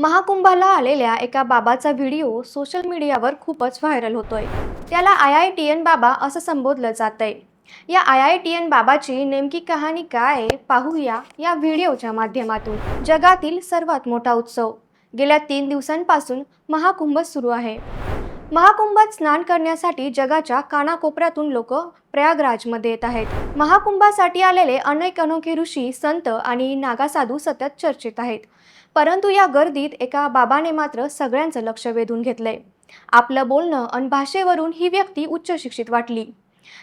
महाकुंभाला आलेल्या एका बाबाचा video social मीडियावर खूपच व्हायरल होतोय. त्याला आय आय टी एन बाबा असं संबोधलं जातंय. या आय आय टी एन बाबाची नेमकी कहाणी काय आहे पाहूया या व्हिडिओच्या माध्यमातून. जगातील सर्वात मोठा उत्सव. गेल्या तीन दिवसांपासून महाकुंभ सुरू आहे. महाकुंभात स्नान करण्यासाठी जगाच्या कानाकोपऱ्यातून लोक प्रयागराजमध्ये येत आहेत. महाकुंभासाठी आलेले अनेक अनोखे ऋषी संत आणि नागासाधू सतत चर्चेत आहेत. परंतु या गर्दीत एका बाबाने मात्र सगळ्यांचं लक्ष वेधून घेतलंय. आपलं बोलणं आणि भाषेवरून ही व्यक्ती उच्च शिक्षित वाटली.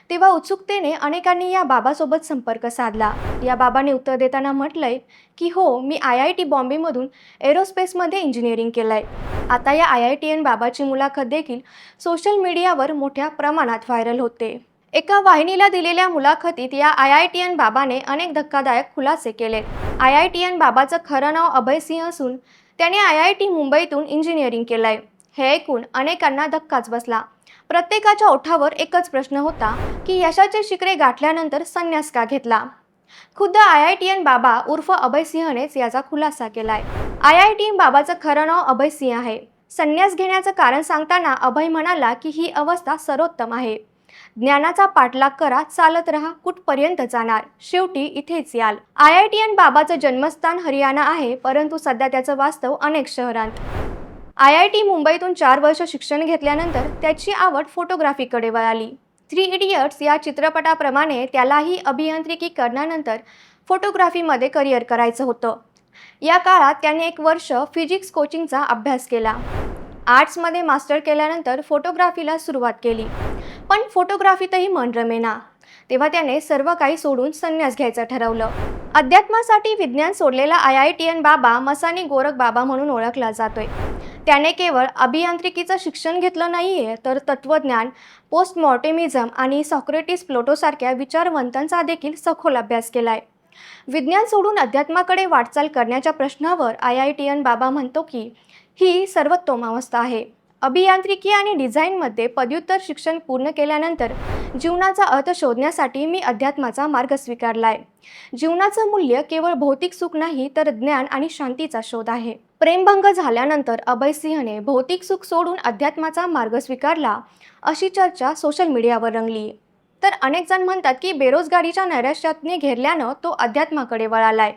तेव्हा उत्सुकतेने अनेकांनी या बाबासोबत संपर्क साधला. या बाबाने उत्तर देताना म्हटलंय की हो मी आय आय टी बॉम्बेमधून एरोस्पेसमध्ये इंजिनिअरिंग केलंय. आता या आय आय टी एन बाबाची मुलाखत देखील सोशल मीडियावर मोठ्या प्रमाणात व्हायरल होते. एका वाहिनीला दिलेल्या मुलाखतीत या आय आय टी एन बाबाने अनेक धक्कादायक खुलासे केले. आय आय टी एन बाबाचं खरं नाव अभय सिंह असून त्याने आय आय टी मुंबईतून इंजिनिअरिंग केलंय. हे ऐकून अनेकांना धक्काच बसला. प्रत्येकाच्या ओठावर एकच प्रश्न होता की यशाचे शिखरे गाठल्यानंतर संन्यास का घेतला? खुद्द आय आय टी एन बाबा उर्फ अभय सिंहनेच याचा खुलासा केलाय. आय आय टी एन बाबाचं खरं नाव अभय सिंह आहे. संन्यास घेण्याचं कारण सांगताना अभय म्हणाला की ही अवस्था सर्वोत्तम आहे. ज्ञानाचा पाठलाग करा चालत राहा कुठपर्यंत जाणार? शेवटी इथेच याल. आय आय टी एन बाबाचं जन्मस्थान हरियाणा आहे परंतु सध्या त्याचं वास्तव अनेक शहरांत. आय आय टी मुंबईतून चार वर्ष शिक्षण घेतल्यानंतर त्याची आवड फोटोग्राफीकडे वळाली. थ्री इडियट्स या चित्रपटाप्रमाणे त्यालाही अभियांत्रिकी करण्यानंतर फोटोग्राफीमध्ये करिअर करायचं होतं. या काळात त्याने एक वर्ष फिजिक्स कोचिंगचा अभ्यास केला. आर्ट्समध्ये मास्टर केल्यानंतर फोटोग्राफीला सुरुवात केली. पण फोटोग्राफीतही मन रमेना. तेव्हा त्याने सर्व काही सोडून संन्यास घ्यायचं ठरवलं. अध्यात्मासाठी विज्ञान सोडलेला आय आय टी एन बाबा मसानी गोरख बाबा म्हणून ओळखला जातोय. त्याने केवळ अभियांत्रिकीचं शिक्षण घेतलं नाही आहे तर तत्त्वज्ञान पोस्टमॉर्टेमिझम आणि सॉक्रेटिस प्लोटोसारख्या विचारवंतांचा देखील सखोल अभ्यास केला आहे विज्ञान सोडून अध्यात्माकडे वाटचाल करण्याच्या प्रश्नावर आय आय टी एन बाबा म्हणतो की ही सर्वोत्तम अवस्था आहे. अभियांत्रिकी आणि डिझाईनमध्ये पदव्युत्तर शिक्षण पूर्ण केल्यानंतर जीवनाचा अर्थ शोधण्यासाठी मी अध्यात्माचा मार्ग स्वीकारलाय. जीवनाचं मूल्य केवळ भौतिक सुख नाही तर ज्ञान आणि शांतीचा शोध आहे. प्रेमभंग झाल्यानंतर अभय सिंहने भौतिक सुख सोडून अध्यात्माचा मार्ग स्वीकारला अशी चर्चा सोशल मीडियावर रंगली. तर अनेक जण म्हणतात की बेरोजगारीच्या नैराश्यातने घेरल्यानं तो अध्यात्माकडे वळालाय.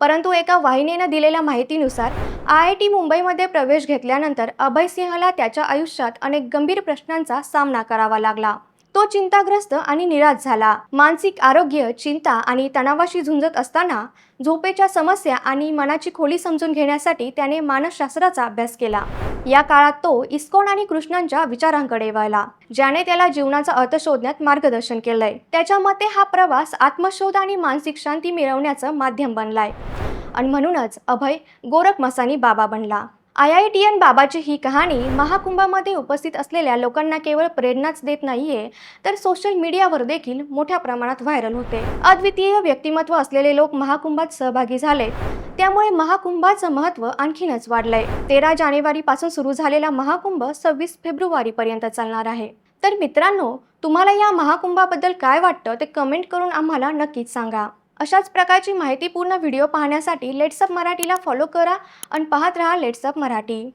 परंतु एका वाहिनीनं दिलेल्या माहितीनुसार आय आय टी मुंबईमध्ये प्रवेश घेतल्यानंतर अभय सिंहला त्याच्या आयुष्यात अनेक गंभीर प्रश्नांचा सामना करावा लागला. तो चिंताग्रस्त आणि निराश झाला. मानसिक आरोग्य चिंता आणि तणावाशी झुंजत असताना झोपेच्या समस्या आणि मनाची खोली समजून घेण्यासाठी त्याने मानसशास्त्राचा अभ्यास केला. या काळात तो इस्कॉन आणि कृष्णांच्या विचारांकडे वळला ज्याने त्याला जीवनाचा अर्थ शोधण्यात मार्गदर्शन केलंय. त्याच्या मते हा प्रवास आत्मशोध आणि मानसिक शांती मिळवण्याचं माध्यम बनलाय. आणि म्हणूनच अभय गोरख मसानी बाबा बनला. आय आय टी एन बाबाची ही कहाणी महाकुंभामध्ये उपस्थित असलेल्या लोकांना केवळ प्रेरणाच देत नाहीये तर सोशल मीडियावर देखील मोठ्या प्रमाणात व्हायरल होते. अद्वितीय व्यक्तिमत्व असलेले लोक महाकुंभात सहभागी झाले. त्यामुळे महाकुंभाचं महत्त्व आणखीनच वाढलंय. तेरा जानेवारीपासून सुरू झालेला महाकुंभ सव्वीस फेब्रुवारीपर्यंत चालणार आहे. तर मित्रांनो तुम्हाला या महाकुंभाबद्दल काय वाटतं ते कमेंट करून आम्हाला नक्कीच सांगा. अशाच प्रकारची माहितीपूर्ण व्हिडिओ पाहण्यासाठी लेट्सअप मराठीला फॉलो करा आणि पाहत राहा लेट्सअप मराठी.